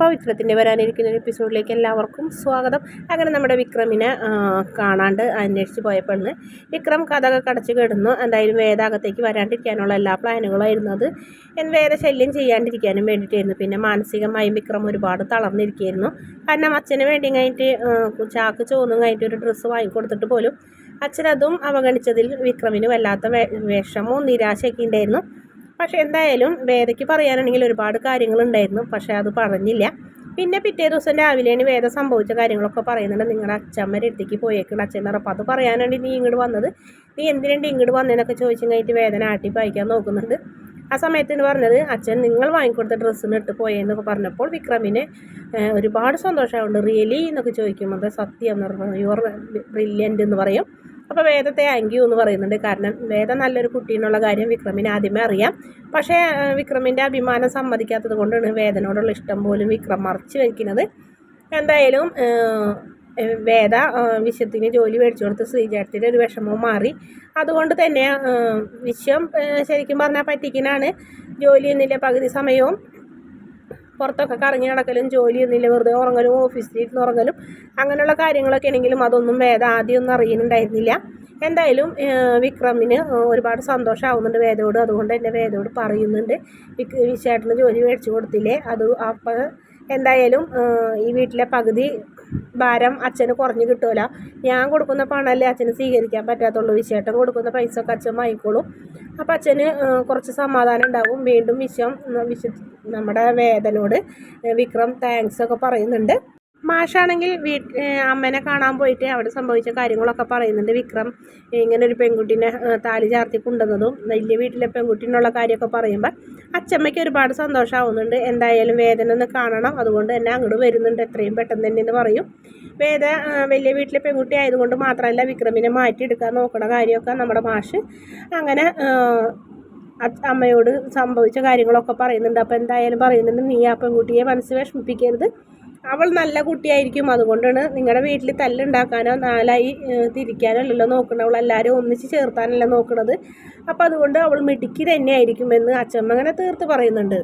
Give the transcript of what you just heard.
പവിത്രത്തിന്റെ വരാനിരിക്കുന്ന ഒരു എപ്പിസോഡിലേക്ക് എല്ലാവർക്കും സ്വാഗതം. അങ്ങനെ നമ്മുടെ വിക്രമിനെ കാണാണ്ട് അന്വേഷിച്ച് പോയ പെണ്ണ് വിക്രം കഥകൾ കടച്ചു കിടന്നു. എന്തായാലും വേദാകത്തേക്ക് വരാണ്ടിരിക്കാനുള്ള എല്ലാ പ്ലാനുകളായിരുന്നു അത്. വേദ ശല്യം ചെയ്യാണ്ടിരിക്കാനും വേണ്ടിയിട്ടായിരുന്നു. പിന്നെ മാനസികമായും വിക്രം ഒരുപാട് തളർന്നിരിക്കുകയായിരുന്നു. കാരണം അച്ഛന് വേണ്ടി കഴിഞ്ഞിട്ട് ചാക്ക് ചോന്നും കഴിഞ്ഞിട്ട് ഒരു ഡ്രസ്സ് വാങ്ങിക്കൊടുത്തിട്ട് പോലും അച്ഛനതും അവഗണിച്ചതിൽ വിക്രമിന് വല്ലാത്ത വിഷമവും നിരാശയൊക്കെ ഉണ്ടായിരുന്നു. പക്ഷേ എന്തായാലും വേദയ്ക്ക് പറയാനാണെങ്കിൽ ഒരുപാട് കാര്യങ്ങളുണ്ടായിരുന്നു പക്ഷേ അത് പറഞ്ഞില്ല. പിന്നെ പിറ്റേ ദിവസം രാവിലെയാണ് വേദ സംഭവിച്ച കാര്യങ്ങളൊക്കെ പറയുന്നുണ്ട്. നിങ്ങളുടെ അച്ഛമ്മരെ അടുത്തേക്ക് പോയേക്കണം. അച്ഛൻ അപ്പം അത് പറയാനാണ് നീ ഇങ്ങോട്ട് വന്നത്? നീ എന്തിനുണ്ട് ഇങ്ങോട്ട് വന്നതെന്നൊക്കെ ചോദിച്ചു കഴിഞ്ഞിട്ട് വേദന ആട്ടി പായിക്കാൻ നോക്കുന്നുണ്ട്. ആ സമയത്തിന് പറഞ്ഞത് അച്ഛൻ നിങ്ങൾ വാങ്ങിക്കൊടുത്ത ഡ്രസ്സിന് ഇട്ട് പോയെന്നൊക്കെ പറഞ്ഞപ്പോൾ വിക്രമിന് ഒരുപാട് സന്തോഷമാവുണ്ട് റിയലി? എന്നൊക്കെ ചോദിക്കുമ്പോൾ സത്യം എന്ന് പറഞ്ഞു യുവർ ബ്രില്യന്റ് എന്ന് പറയും. അപ്പോൾ വേദത്തെ താങ്ക് യു എന്ന് പറയുന്നുണ്ട്. കാരണം വേദ നല്ലൊരു കുട്ടീനുള്ള കാര്യം വിക്രമിന് ആദ്യമേ അറിയാം. പക്ഷേ വിക്രമിന്റെ അഭിമാനം സമ്മതിക്കാത്തത് കൊണ്ടാണ് വേദനോടുള്ള ഇഷ്ടം പോലും വിക്രം മറച്ചു വയ്ക്കുന്നത് എന്തായാലും വേദ വിശ്വത്തിന് ജോലി മേടിച്ചു കൊടുത്ത് ശ്രീചേട്ടത്തിന്റെ ഒരു വിഷമവും മാറി. അതുകൊണ്ട് തന്നെ വിശ്വം ശരിക്കും പറഞ്ഞാൽ പറ്റിക്കനാണ്. ജോലി എന്നില്ല പകുതി സമയവും പുറത്തൊക്കെ കറങ്ങി നടക്കലും ജോലിയൊന്നുമില്ല വെറുതെ ഉറങ്ങലും ഓഫീസിൽ ഇരുന്ന് ഉറങ്ങലും അങ്ങനെയുള്ള കാര്യങ്ങളൊക്കെ ആണെങ്കിലും അതൊന്നും വേദ ആദ്യമൊന്നും അറിയുന്നുണ്ടായിരുന്നില്ല. എന്തായാലും വിക്രമിന് ഒരുപാട് സന്തോഷമാവുന്നുണ്ട് വേദയോട്. അതുകൊണ്ട് തന്നെ വേദയോട് പറയുന്നുണ്ട്. വിക് വിശേഷത്തിന് ജോലി മേടിച്ചു കൊടുത്തില്ലേ? അത് അപ്പം എന്തായാലും ഈ വീട്ടിലെ പകുതി ഭാരം അച്ഛന് കുറഞ്ഞു കിട്ടൂല. ഞാൻ കൊടുക്കുന്ന പണമല്ലേ അച്ഛന് സ്വീകരിക്കാൻ പറ്റാത്തുള്ളൂ. വിശേഷം കൊടുക്കുന്ന പൈസ ഒക്കെ അച്ഛൻ വാങ്ങിക്കോളും. അപ്പം അച്ഛന് കുറച്ച് സമാധാനം ഉണ്ടാവും. വീണ്ടും വിശ്വം വിശ്വ നമ്മുടെ വേദനോട് വിക്രം താങ്ക്സ് ഒക്കെ പറയുന്നുണ്ട്. മാഷാണെങ്കിൽ വീ അമ്മേനെ കാണാൻ പോയിട്ട് അവിടെ സംഭവിച്ച കാര്യങ്ങളൊക്കെ പറയുന്നുണ്ട്. വിക്രം ഇങ്ങനെ ഒരു പെൺകുട്ടീനെ താലി ചാർത്തി കൊണ്ടുവന്നതും വലിയ വീട്ടിലെ പെൺകുട്ടീനുള്ള കാര്യമൊക്കെ പറയുമ്പോൾ അച്ചമ്മയ്ക്ക് ഒരുപാട് സന്തോഷമാവുന്നുണ്ട് എന്തായാലും വേദന ഒന്ന് കാണണം. അതുകൊണ്ട് തന്നെ അങ്ങോട്ട് വരുന്നുണ്ട്. എത്രയും പെട്ടെന്ന് തന്നെ എന്ന് പറയും. വേദ വലിയ വീട്ടിലെ പെൺകുട്ടി ആയതുകൊണ്ട് മാത്രമല്ല വിക്രമിനെ മാറ്റിയെടുക്കാൻ നോക്കണ കാര്യമൊക്കെ നമ്മുടെ മാഷ് അങ്ങനെ അമ്മയോട് സംഭവിച്ച കാര്യങ്ങളൊക്കെ പറയുന്നുണ്ട്. അപ്പോൾ എന്തായാലും പറയുന്നുണ്ട് നീ ആ പെൺകുട്ടിയെ മനസ്സ് വിഷമിപ്പിക്കരുത്. അവൾ നല്ല കുട്ടിയായിരിക്കും. അതുകൊണ്ടാണ് നിങ്ങളുടെ വീട്ടിൽ തല്ലുണ്ടാക്കാനോ നാലായി തിരിക്കാനോ അല്ലല്ലോ നോക്കുന്നത് അവൾ എല്ലാവരും ഒന്നിച്ച് ചേർത്താനല്ല നോക്കുന്നത് അപ്പോൾ അതുകൊണ്ട് അവൾ മിടുക്കി തന്നെയായിരിക്കുമെന്ന് അച്ഛമ്മ അങ്ങനെ തീർത്ത് പറയുന്നുണ്ട്.